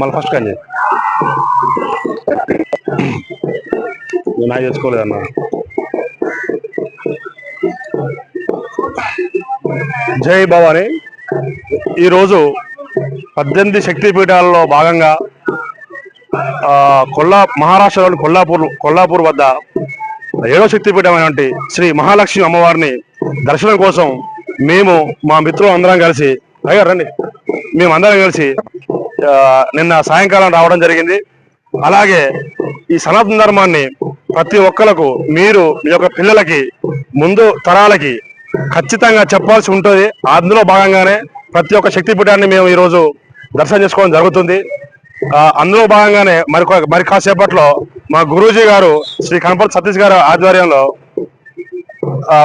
మళ్ళీ ఫస్ట్ కానీ చేసుకోలేదు తెచ్చుకోలేదన్నా. జై భవాని. ఈరోజు పద్దెనిమిది శక్తి పీఠాలలో భాగంగా కొల్లా మహారాష్ట్రలోని కొల్లాపూర్ కొల్లాపూర్ వద్ద ఏడో శక్తిపీఠమైనటువంటి శ్రీ మహాలక్ష్మి అమ్మవారిని దర్శనం కోసం మేము మా మిత్రులు అందరం కలిసి అయ్యారు రండి. మేము అందరం కలిసి నిన్న సాయంకాలం రావడం జరిగింది. అలాగే ఈ సనాతన ధర్మాన్ని ప్రతి ఒక్కలకు మీరు మీ యొక్క పిల్లలకి ముందు తరాలకి ఖచ్చితంగా చెప్పాల్సి ఉంటుంది. అందులో భాగంగానే ప్రతి ఒక్క శక్తిపీఠాన్ని మేము ఈరోజు దర్శనం చేసుకోవడం జరుగుతుంది. అందులో భాగంగానే మరి మరి కాసేపట్లో మా గురూజీ గారు శ్రీ కనపతి సతీష్ గారు ఆధ్వర్యంలో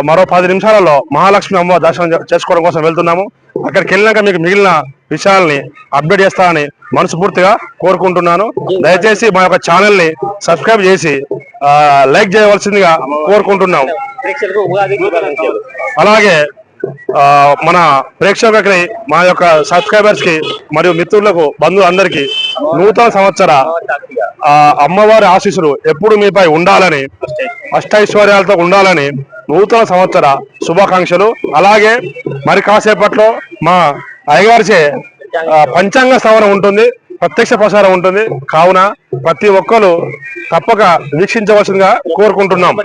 మరో పది నిమిషాలలో మహాలక్ష్మి అమ్మ దర్శనం చేసుకోవడం కోసం వెళ్తున్నాము. అక్కడికి వెళ్ళినాక మీకు మిగిలిన విషయాల్ని అప్డేట్ చేస్తానని మనస్ఫూర్తిగా కోరుకుంటున్నాను. దయచేసి మా యొక్క ఛానల్ని సబ్స్క్రైబ్ చేసి లైక్ చేయవలసిందిగా కోరుకుంటున్నాం. అలాగే మన ప్రేక్షకులకి మా యొక్క సబ్స్క్రైబర్స్కి మరియు మిత్రులకు బంధువులందరికీ నూతన సంవత్సర అమ్మవారి ఆశీస్సులు ఎప్పుడు మీపై ఉండాలని అష్టైశ్వర్యాలతో ఉండాలని నూతన సంవత్సర శుభాకాంక్షలు. అలాగే మరి కాసేపట్లో మా అయ్యగారిచే పంచాంగ స్థావరం ఉంటుంది. ప్రత్యక్ష ప్రసారం ఉంటుంది. కావున ప్రతి ఒక్కరు తప్పక వీక్షించవలసిందిగా కోరుకుంటున్నాం.